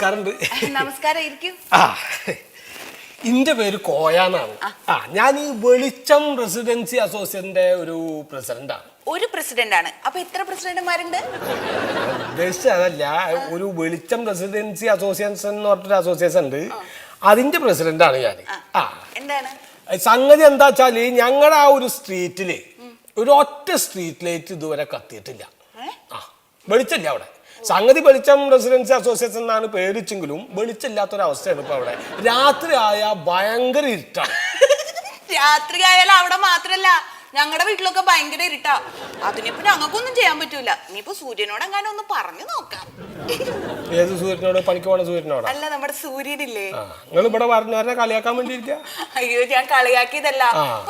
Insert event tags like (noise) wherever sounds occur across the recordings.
നമസ്കാരം ഇരിക്കും. ആ ഇന്റെ പേര് കോയാനാണ് ആ. ഞാൻ ഈ വെളിച്ചം റെസിഡൻസി അസോസിയേഷന്റെ ഒരു പ്രസിഡന്റാണ്. ഒരു പ്രസിഡന്റ് ആണ് അപ്പൊ എത്ര പ്രസിഡന്റുമാരുണ്ട്? ഉദ്ദേശിച്ചത് അതല്ല ഒരു വെളിച്ചം റെസിഡൻസി അസോസിയേഷൻ എന്ന് പറഞ്ഞൊരു അസോസിയേഷൻ ഉണ്ട്. അതിന്റെ പ്രസിഡന്റാണ് ഞാൻ. ആ. എന്താണ്? സംഗതി എന്താ വെച്ചാൽ ഞങ്ങളുടെ ആ ഒരു സ്ട്രീറ്റിൽ ഒരു ഒറ്റ സ്ട്രീറ്റ് ലൈറ്റ് ഇതുവരെ കത്തിയിട്ടില്ല? ആ വെളിച്ചമില്ല അവിടെ. സംഗതി വെളിച്ചം റെസിഡൻസി അസോസിയേഷൻ എന്നാണ് പേരിച്ചെങ്കിലും വെളിച്ചില്ലാത്തൊരവസ്ഥയാണ് ഇപ്പൊ അവിടെ. രാത്രി ആയ ഭയങ്കര ഇരുട്ടാണ്. (laughs) രാത്രി ആയാലും അവിടെ മാത്രല്ല. ഞങ്ങളുടെ വീട്ടിലൊക്കെ ഭയങ്കര ഇരുട്ടാ. അതിനിപ്പോ ഞങ്ങൾക്കൊന്നും ചെയ്യാൻ പറ്റൂല. ഇനിയിപ്പോ സൂര്യനോട് അങ്ങനെ ഒന്ന് പറഞ്ഞു നോക്കാം. ഏത് സൂര്യനോട്? പണിക്ക് പോണ സൂര്യനോടാ? അല്ല നമ്മുടെ സൂര്യനില്ലേ? നിങ്ങൾ ഇവിടെ പറഞ്ഞവരെ കളിയാക്കാൻ വേണ്ടി ഇരിക്കുക അയ്യോ ഞാൻ കളിയാക്കിയതല്ല.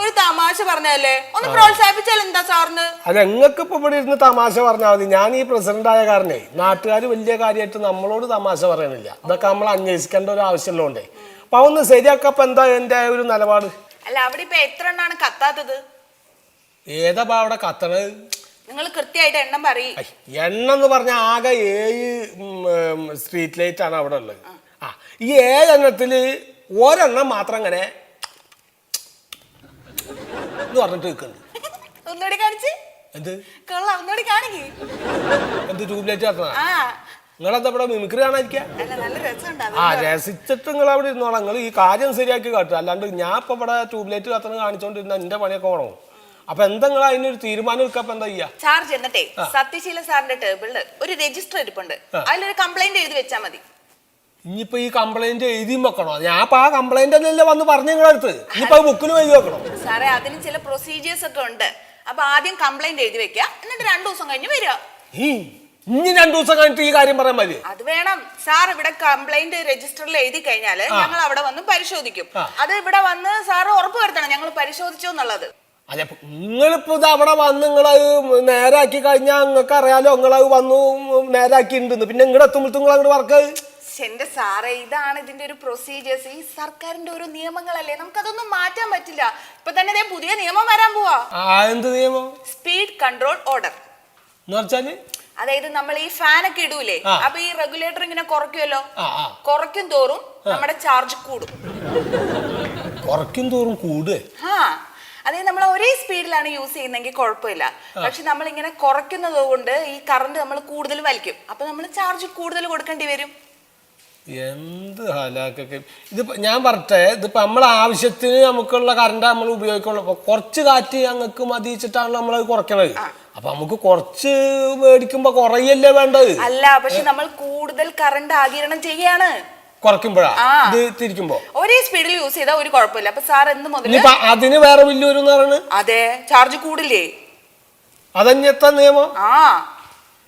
ഒരു തമാശ പറഞ്ഞല്ലേ ഒന്ന് പ്രോത്സാഹിപ്പിച്ചാൽ എന്താ സാറിന്? അല്ല നിങ്ങൾക്ക് ഇപ്പൊ ഇവിടെ ഇരുന്ന് തമാശ പറഞ്ഞാൽ മതി. ഞാൻ ഈ പ്രസിഡന്റ് ആയ കാരണേ നാട്ടുകാർ വലിയ കാര്യമായിട്ട് നമ്മളോട് തമാശ പറയണില്ല. ഇതൊക്കെ നമ്മൾ അന്വേഷിക്കേണ്ട ഒരു ആവശ്യമുള്ളതുകൊണ്ടേ അപ്പൊ ഒന്ന് ശരിയാക്കപ്പ എന്താ എന്റെ ഒരു നിലപാട്? അല്ല അവിടെ ഇപ്പൊ എത്ര എണ്ണാണ് കത്താത്തത്? ഏതാ അവിടെ കത്തണത് നിങ്ങൾ കൃത്യമായിട്ട് എണ്ണം പറയും. ഐ, എണ്ണ എന്ന് പറഞ്ഞ ആകെ ഏഴ് സ്ട്രീറ്റ് ലൈറ്റ് ആണ് അവിടെ ഉള്ളത്. ആ. ഈ ഏഴെണ്ണത്തിൽ ഒരെണ്ണം മാത്രം അങ്ങനെ എന്ന് പറഞ്ഞിട്ട് നിൽക്കുന്നുണ്ട് ഒന്നുകൂടി കാണിച്ച്. എന്ത്? കൊള്ളാം ഒന്നുകൂടി കാണിക്കേ. എന്ത് ട്യൂബ് ലൈറ്റ് കത്തണ ആ. നിങ്ങളെന്താ ഇവിടെ മിമിക്രി കാണാതിരിക്കുക അല്ല നല്ല രസമുണ്ട് ആ രസിച്ചിട്ട് നിങ്ങൾ അവിടെ ഇരുന്നോളാം. നിങ്ങൾ ഈ കാര്യം ശരിയാക്കി കാട്ടുക. അല്ലാണ്ട് ഞാൻ ഇപ്പൊ ഇവിടെ ട്യൂബ് ലൈറ്റ് കത്തണ കാണിച്ചോണ്ടിരുന്ന എന്റെ പണിയൊക്കെ ഓണോ? അപ്പൊ എന്താ നിങ്ങൾ അതിനൊരു തീരുമാനം എടുക്കാൻ എന്താ ചെയ്യാ? ചാർജ് എന്നിട്ടേ സത്യശീല സാറിന്റെ ടേബിളിൽ ഒരു രജിസ്റ്റർ ഇരിപ്പുണ്ട് അതിലൊരു കംപ്ലൈന്റ് എഴുതി വെച്ചാൽ മതി. ഇനിയിപ്പോ ഈ കംപ്ലൈന്റ് എഴുതി വെക്കണോ? ഞാൻ ആ കംപ്ലൈന്റ് തന്നെയല്ലേ വന്ന് പറഞ്ഞു നിങ്ങളുടെ അടുത്ത്. ഇനിയിപ്പോ ബുക്കിൽ എഴുതി വെക്കണോ? സാറേ അതിന് ചില പ്രൊസീജിയേഴ്സ് ഒക്കെ ഉണ്ട്. അപ്പൊ ആദ്യം കംപ്ലൈന്റ് എഴുതി വെക്കുക. എന്നിട്ട് രണ്ടു ദിവസം കഴിഞ്ഞ് വരിക. ഇനി രണ്ടു ദിവസം കഴിഞ്ഞിട്ട് ഈ കാര്യം പറയാൻ മതി. അത് വേണം. സാർ ഇവിടെ കംപ്ലൈന്റ് രജിസ്റ്ററിൽ എഴുതി കഴിഞ്ഞാൽ ഞങ്ങൾ അവിടെ വന്ന് പരിശോധിക്കും. അത് ഇവിടെ വന്ന് സാർ ഉറപ്പ് വരുത്തണം. ഞങ്ങൾ പരിശോധിച്ചു എന്നുള്ളത്. അതെ നിങ്ങളിപ്പോ ഇത് അവിടെ വന്ന് നിങ്ങളത് നേരാക്കി കഴിഞ്ഞാൽ നിങ്ങൾക്ക് അറിയാലോ നിങ്ങളത് വന്നു നേരാക്കിയിട്ടുണ്ടെന്ന് പിന്നെ ഇങ്ങോട്ട് എത്തുമ്പോൾ നിങ്ങൾ അങ്ങോട്ട് വർക്ക് എന്റെ സാറേ ഇതാണ് ഇതിന്റെ ഒരു പ്രൊസീജിയേഴ്സ് ഈ സർക്കാരിന്റെ ഒരു നിയമങ്ങളല്ലേ? നമുക്കതൊന്നും മാറ്റാൻ പറ്റില്ല. ഇപ്പൊ തന്നെ ദേ പുതിയ നിയമം വരാൻ പോവാ. എന്ത് നിയമം? സ്പീഡ് കൺട്രോൾ ഓർഡർ എന്ന് വെച്ചാൽ? അതായത് നമ്മൾ ഈ ഫാൻ ഒക്കെ ഇടൂലേ. അപ്പൊ ഈ റെഗുലേറ്റർ ഇങ്ങനെ കുറയ്ക്കുമല്ലോ കുറയ്ക്കും തോറും നമ്മുടെ ചാർജ് കൂടും. കുറയ്ക്കും തോറും കൂടുക ആ. അതായത് നമ്മൾ ഒരേ സ്പീഡിലാണ് യൂസ് ചെയ്യുന്നെങ്കിൽ കുഴപ്പമില്ല. പക്ഷെ നമ്മൾ ഇങ്ങനെ കുറയ്ക്കുന്നത് കൊണ്ട് ഈ കറണ്ട് നമ്മൾ കൂടുതൽ വലിക്കും. അപ്പൊ നമ്മൾ ചാർജ് കൂടുതൽ കൊടുക്കേണ്ടി വരും. എന്ത് ഹലാക്കൊക്കെ. ഇതിപ്പോ ഞാൻ പറട്ടെ ഇതിപ്പോ നമ്മളെ ആവശ്യത്തിന് നമുക്കുള്ള കറണ്ട് നമ്മൾ ഉപയോഗിക്കുള്ളൂ. കുറച്ച് കാറ്റ് ഞങ്ങൾക്ക് മതിച്ചിട്ടാണ് നമ്മളത് കുറയ്ക്കണത്. അപ്പൊ നമുക്ക് കുറച്ച് മേടിക്കുമ്പോ കുറയല്ലേ വേണ്ടത്? അല്ല പക്ഷെ നമ്മൾ കൂടുതൽ കറണ്ട് ആകിരണം ചെയ്യാണ്. കുറയ്ക്കുമ്പോഴാ? ആ. ഇത് തിരിക്കുമ്പോ? ഒരേ സ്പീഡിൽ യൂസ് ചെയ്താൽ ഒരു കുഴപ്പമില്ല. അപ്പൊ സാർ എന്ത് മുതൽ ഇനിയിപ്പൊ അതിന് വേറെ ബില്ല് വരും അതെ ചാർജ് കൂടില്ലേ? അതഞ്ഞെത്ത നിയമം? ആ.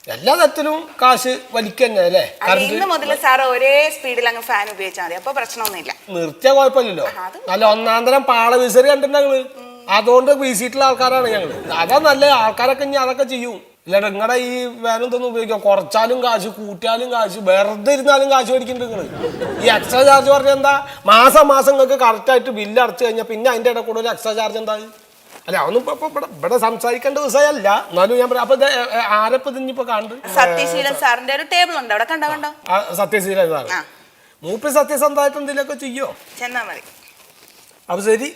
എല്ലാ തരത്തിലും കാശ് വലിക്കന്നെ അല്ലേ? ഇന്ന് മുതൽ സാർ ഒരേ സ്പീഡിൽ അങ്ങ് ഫാൻ ഉപയോഗിച്ചാൽ മതി. അപ്പൊ പ്രശ്നമൊന്നുമില്ല. നിർത്തിയ കുഴപ്പമില്ലല്ലോ. നല്ല ഒന്നാം തരം പാള വിസറി കണ്ടിട്ടുണ്ടെങ്കിൽ ഞങ്ങൾ അതുകൊണ്ട് വീശിയിട്ടുള്ള ആൾക്കാരാണ് ഞങ്ങൾ. അതാ നല്ല ആൾക്കാരൊക്കെ ഇനി അതൊക്കെ ചെയ്യും. ഇല്ല നിങ്ങളുടെ ഈ വേനം ഇതൊന്നും ഉപയോഗിക്കാം? കുറച്ചാലും കാശ് കൂട്ടിയാലും കാശ് വെറുതെ ഇരുന്നാലും കാശ് മേടിക്കുന്നുണ്ട് നിങ്ങൾ ഈ എക്സ്ട്രാ ചാർജ് പറഞ്ഞാൽ എന്താ? മാസം മാസം നിങ്ങൾക്ക് കറക്റ്റായിട്ട് ബില്ല് അടച്ചു കഴിഞ്ഞാൽ പിന്നെ അതിന്റെ ഇടയിൽ കൂടുതൽ ഒരു എക്സ്ട്രാ ചാർജ് എന്തായി? അല്ല അതൊന്നും ഇപ്പൊ ഇവിടെ ഇവിടെ സംസാരിക്കേണ്ട ദിവസമല്ല. എന്നാലും ഞാൻ പറയാം. അപ്പൊ ആരപ്പ ഇതിനിപ്പോ കണ്ട് സത്യശീലൻ സാറിന്റെ ഒരു ടേബിൾ ഉണ്ട്. അവിടെ കണ്ടോ. മൂപ്പി സത്യസന്ധമായിട്ട് എന്തെങ്കിലുമൊക്കെ ചെയ്യോ? ചെന്നാ മതി. അപ്പൊ ശരി.